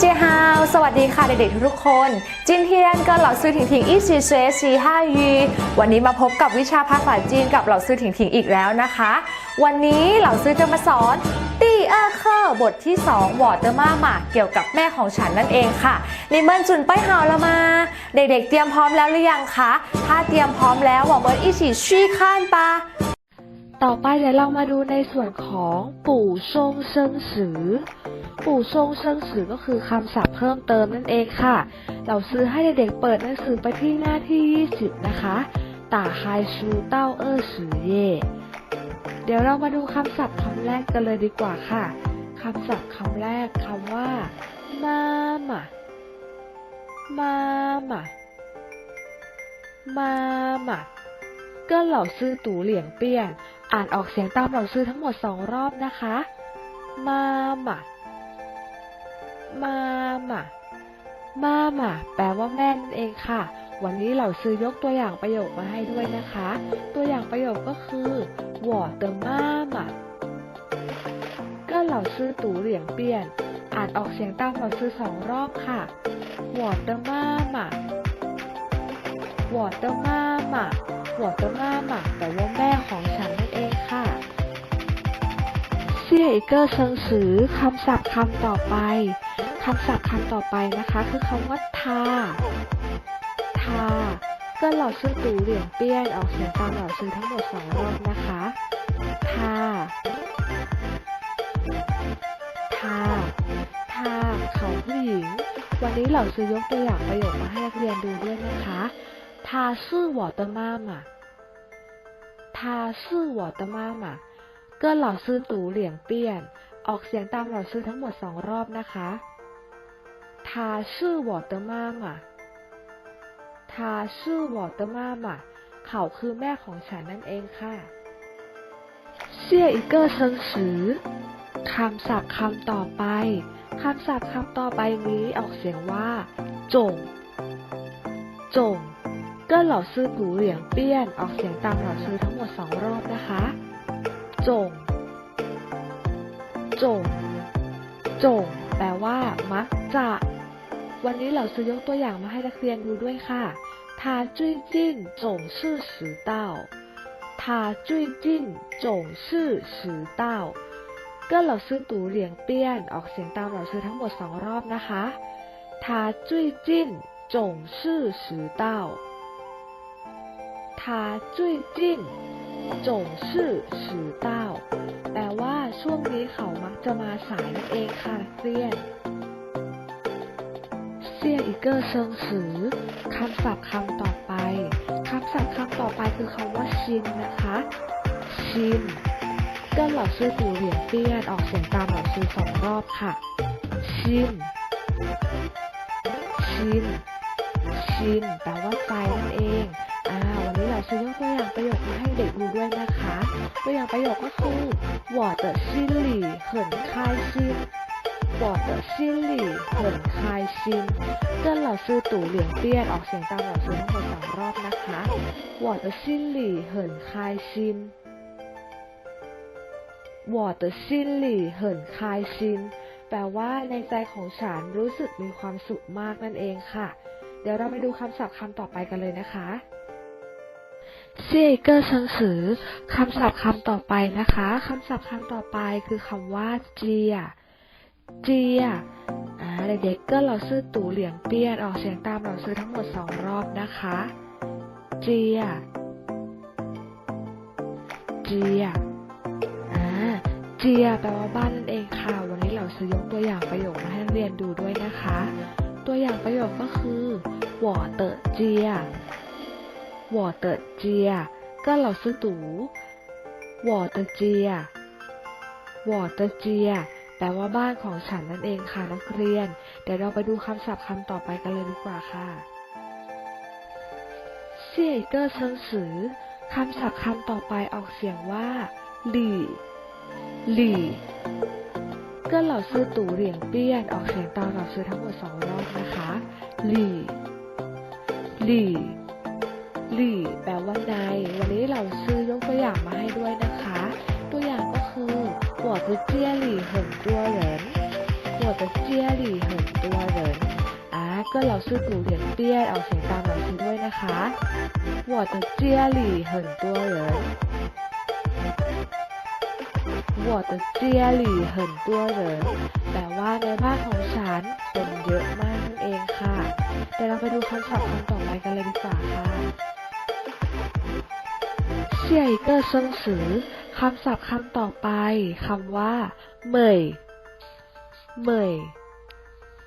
เจฮาว สวัสดีค่ะเด็กๆทุกๆคน จินเทียนกับเหล่าซื้อถิงถิงอีซีเซซีห้ายีวันนี้มาพบกับวิชาภาษาจีนกับเหล่าซื้อถิงถิงอีกแล้วนะคะ วันนี้เหล่าซื้อจะมาสอนตี้เออร์เคอร์บทที่2วอเตอร์มาหมาเกี่ยวกับแม่ของฉันนั่นเองค่ะนี่เมินจุนป้ายเฮาแล้วมา เด็กๆเตรียมพร้อมแล้วหรือยังคะ ถ้าเตรียมพร้อมแล้วหวังเมินอีฉีชี่ข้านปะ ต่อไปเดี๋ยวเรามาดูในส่วนของปู่ชงเซิงสือ ปู่ชงเซิงสือก็คือคำศัพท์เพิ่มเติมนั่นเองค่ะ เราซื้อให้เด็กๆเปิดหนังสือไปที่หน้าที่ 20 นะคะต่าไฮชูเต้าเออสือเย่เดี๋ยวเรามาดูคำศัพท์คำแรกกันเลยดีกว่าค่ะคำศัพท์คำแรกคำว่ามามามามามามา เกิ้ลเหล่าซื่อตูเหลียงเปี้ยน อ่านออกเสียงตามเหล่าซื่อทั้งหมดสองรอบนะคะ มาหมามาหมามาหมาแปลว่าแม่นั่นเองค่ะ วันนี้เหล่าซื้อยกตัวอย่างประโยคมาให้ด้วยนะคะ ตัวอย่างประโยคก็คือหว่อเติมมาหมาก็เหล่าซื้อตูเหลียงเปี้ยน อ่านออกเสียงตามเหล่าซื้อสองรอบค่ะหว่อเติมมาหมาหว่อเติมมาหมา หัวกจะหน้าหนักแต่ว่าแม่ของฉันนั่นเองค่ะเซี่ยเกอร์เซิงสือคำศัพท์คำต่อไปคำศัพท์คำต่อไปนะคะ คือคำว่าทา ทา ก็หล่อดซื้อตูเหลี่ยงเปี้ยนออกเสียงตามหล่อดซื้อทั้งหมดสองรอบนะคะ ทา ทา ทา เขาผู้หญิง วันนี้เหล่าซื้อยกตัวอย่างประโยคมาให้นักเรียนดูด้วยนะคะ ทาซื่อ我的妈妈ทาซื่อ我的妈妈ก็เหล่าซื้อตู่เหลี่ยงเปี้ยน ออกเสียงตามเหล่าซื้อทั้งหมดสองรอบนะคะทาซื่อ我的妈妈ทาซื่อ我的妈妈เขาคือแม่ของฉันนั่นเองค่ะเสี่ยอีกเกอร์เซิงสือคำศัพท์คำต่อไปคำศัพท์คำต่อไปนี้ออกเสียงว่า จง จง ก็เหล่าซื้อปูเหลียงเปี้ยน ออกเสียงตามเหล่าซื้อทั้งหมดสองรอบนะคะ จง จง จง แปลว่า มักจะ วันนี้เหล่าซื้อยกตัวอย่างมาให้นักเรียนดูด้วยค่ะ他最近总是迟到他最近总是迟到ก็เหล่าซื้อตูเหลียงเปี้ยน ออกเสียงตามเหล่าซื้อทั้งหมดสองรอบนะคะ他最近总是迟到 他最近总是迟到แปลว่าช่วงนี้เขามักจะมาสายนั่นเองค่ะนักเรียนเสี่ยอีกเกอร์เซิงสือคำศัพท์คำต่อไปคำศัพท์คำต่อไปคือคำว่าชินนะคะ ชิน ก็เหล่าซื้อตูเหลียงเปี้ยน ออกเสียงตามเหล่าซื้อสองรอบค่ะ ชิน ชิน ชิน แปลว่าใจนั่นเอง อ่า วั นนี้เราซื้อยกตัวอย่างประโยคมาให้เด็กดูด้วยนะคะ ตัวอย่างประโยคก็คือ我的心里很开心我的心里很开心ก็เหล่าซื้อตู่เหลียงเปี้ยน ออกเสียงตามเหล่าซื้อทั้งหมดสองรอบนะคะ我的心里很开心我的心里很开心แปลว่าในใจของฉันรู้สึกมีความสุขมากนั่นเองค่ะ เดี๋ยวเราไปดูคำศัพท์คำต่อไปกันเลยนะคะ เซเกอร์ชังสือคำศัพท์คำต่อไปนะคะคำศัพท์คำต่อไปคือคำว่าเจียเจียอ่าเด็กๆก็เราซื้อตูเหลียงเปี้ยนออกเสียงตามเราซื้อทั้งหมดสองรอบนะคะ เจีย เจียอ่าเจียแปลว่าบ้านนั่นเองค่ะ วันนี้เราซื้อยกตัวอย่างประโยคมาให้เรียนดูด้วยนะคะ ตัวอย่างประโยคก็คือหัวเตอเจีย ก็เราซื้อตู่我的เจีย我的เจีย แปลว่าบ้านของฉันนั่นเองค่ะนักเรียน เดี๋ยวเราไปดูคำศัพท์คำต่อไปกันเลยดีกว่าค่ะเสี่ยเกอร์เซิงสือคำศัพท์คำต่อไปออกเสียงว่าหลี่ หลี่ ก็เหล่าซื้อตู่เหลียงเปี้ยน ออกเสียงตามเหล่าซื้อทั้งหมดสองรอบนะคะ หลี่ หลี่ หลี่แปลว่าในวันนี้เราชื่อยกตัวอย่างมาให้ด้วยนะคะ ตัวอย่างก็คือหัวคืะเจียหลี่เหินตัวเหรินหัวจะเจียหลี่เหินตัวเหรินอะก็เราชื่อกูเหรียญเปี้ยเอาเสียงตามเราชื่อด้วยนะคะหัวจะเจียหลี่เหินตัวเหรินหัวจะเจียหลี่เหินตัวเหรินแปลว่าในบ้านของฉันคนเยอะมากนั่นเองค่ะเดี๋ยวเราไปดูคำศัพท์คำต่อไปกันเลยดีกว่าค่ะ เสี่ยเกอร์ซึ่งสือคำศัพท์คำต่อไปคำว่าเหมยเหมย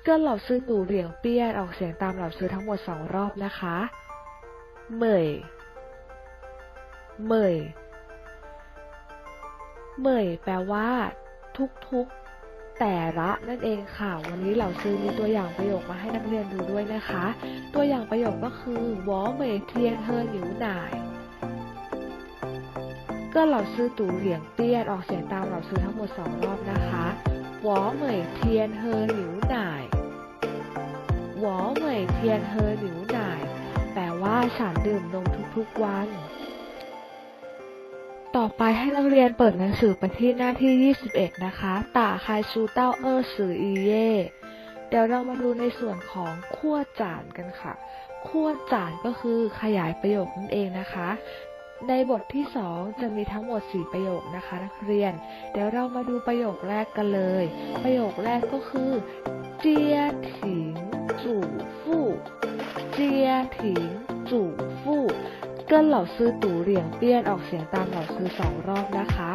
เกอร์เหล่าซื้อหนูเหลียงเปี้ยนออกเสียงตามเหล่าซื้อทั้งหมดสองรอบนะคะเหมยเมยเหมยแปลว่า ทุกทุกแต่ละนั่นเองค่ะ วันนี้เหล่าซื้อมีตัวอย่างประโยคมาให้นักเรียนดูด้วยนะคะ ตัวอย่างประโยคก็คือวอเหมยเทียนเฮอหนิวหน่าย ก็เหล่าซื้อตู่เหลียงเตี้ยนออกเสียงตามเหล่าซื้อทั้งหมดสองรอบนะคะหวอเหมยเทียนเฮอหลิวหน่ายหวอเหมยเทียนเฮอหลิวหน่าย แปลว่าฉันดื่มนมทุกๆวัน ต่อไปให้นักเรียนเปิดหนังสือไปที่หน้าที่ 21 นะคะต่าคายชูเต้าเออสืออีเย่เดี๋ยวเรามาดูในส่วนของขั้วจานกันค่ะขั้วจานก็คือขยายประโยคนั่นเองนะคะ ในบทที่ 2 จะมีทั้งหมด 4 ประโยคนะคะ นักเรียน เดี๋ยวเรามาดูประโยคแรกกันเลย ประโยคแรกก็คือเจียถิงจู่ฟู่เจียถิงจู่ฟู่เกิ้นเหล่าซื้อตู่เหลียงเปี้ยนออกเสียงตามเหล่าซื้อสองรอบนะคะ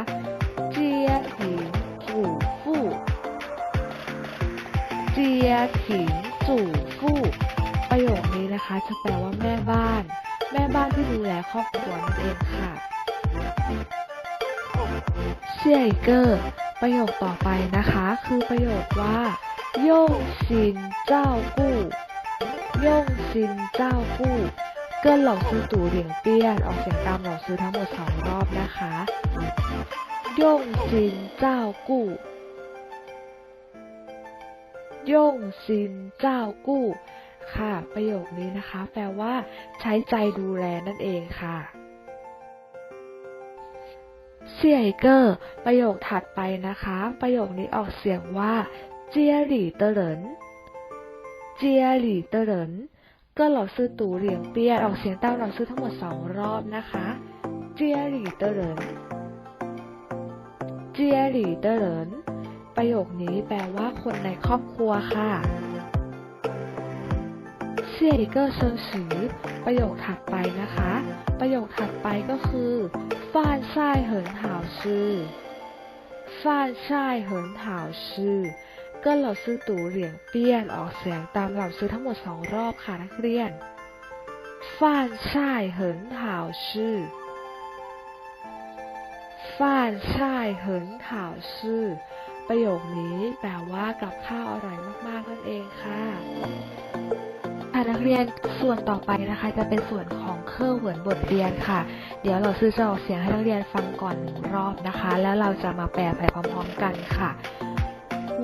เจียถิงจู่ฟู่เจียถิงจู่ฟู่ประโยคนี้นะคะจะแปลว่าแม่บ้าน แม่บ้านที่ดูแลครอบครัวนั่นเองค่ะเสี่ยเกอร์ประโยคต่อไปนะคะ คือประโยคว่าย่งซินเจ้ากู้ย่งซินเจ้ากู้เกินเหล่าซื้อตู่เหลียงเปี้ยนออกเสียงตามเหล่าซื้อทั้งหมดสองรอบนะคะย่งซินเจ้ากู้ย่งซินเจ้ากู้ ค่ะ ประโยคนี้นะคะ แปลว่า ใช้ใจดูแลนั่นเองค่ะเสี่ยเกอร์ประโยคถัดไปนะคะ ประโยคนี้ออกเสียงว่าเจียหลี่เตเหรินเจียหลี่เตเหรินก็เหล่าซื้อตู่เหลียงเปียออกเสียงตามเหล่าซื้อทั้งหมดสองรอบนะคะเจียหลี่เตเหรินเจียหลี่เตเหรินประโยคนี้แปลว่าคนในครอบครัวค่ะ เสี่ยอีเกอร์เซิงสือ ประโยคถัดไปนะคะ ประโยคถัดไปก็คือฟานซ่ายเหินหาวชื่อฟานซ่ายเหินหาวชื่อก็เหล่าซื้อตู่เหลียงเปี้ยนออกเสียงตามเหล่าซื้อทั้งหมดสองรอบค่ะนักเรียนฟานซ่ายเหินหาวชื่อฟานซ่ายเหินหาวชื่อประโยคนี้แปลว่ากับข้าวอร่อยมากๆนั่นเองค่ะค่ะ นักเรียนส่วนต่อไปนะคะจะเป็นส่วนของเครื่องเหมือนบทเรียนค่ะ เดี๋ยวเราซื้อจะออกเสียงให้นักเรียนฟังก่อนหนึ่งรอบนะคะ แล้วเราจะมาแปลไปพร้อมๆกันค่ะ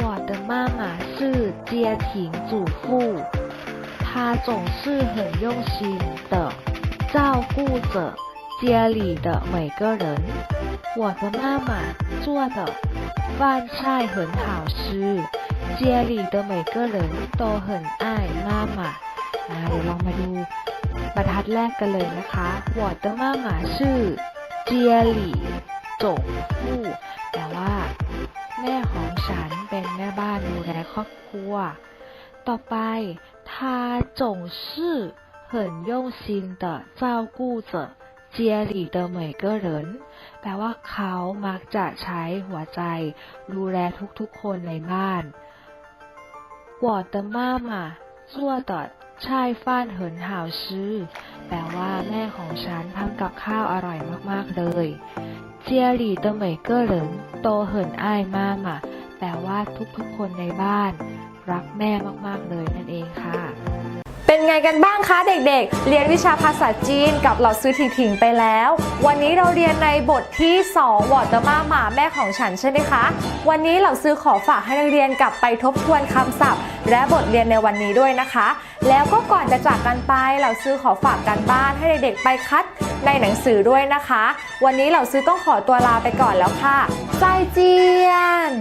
我的妈妈是家庭主妇她总是很用心的照顾着家里的每个人我的妈妈做的饭菜很好吃家里的每个人都很爱妈妈อ่า เดี๋ยวเรามาดูบรรทัดแรกกันเลยนะคะ我的妈妈是家里总妇แปลว่า แม่ของฉันเป็นแม่บ้านดูแลครอบครัว ต่อไป她总是很用心的照顾着家里的每个人แปลว่าเขามักจะใช้หัวใจ ดูแลทุกๆคนในบ้าน我的妈妈做的 ชายฟานเหินหาวซื่อแปลว่าแม่ของฉันทำกับข้าวอร่อยมากๆเลย เจียหลี่เตเหมยเก้อเหลินโตเหินอ้ายมามาแปลว่าทุกๆคนในบ้าน รักแม่มากๆเลยนั่นเองค่ะ เป็นไงกันบ้างคะเด็กๆ เรียนวิชาภาษาจีนกับเหล่าซื้อถิงถิงไปแล้ว วันนี้เราเรียนในบทที่ 2วอร์มาหมาแม่ของฉันใช่ไหมคะ วันนี้เหล่าซื้อขอฝากให้นักเรียนกลับไปทบทวนคำศัพท์ และบทเรียนในวันนี้ด้วยนะคะ แล้วก็ก่อนจะจากกันไปเหล่าซื้อขอฝากกันบ้านให้เด็กๆ ไปคัดในหนังสือด้วยนะคะ วันนี้เหล่าซื้อต้องขอตัวลาไปก่อนแล้วค่ะใจเจียน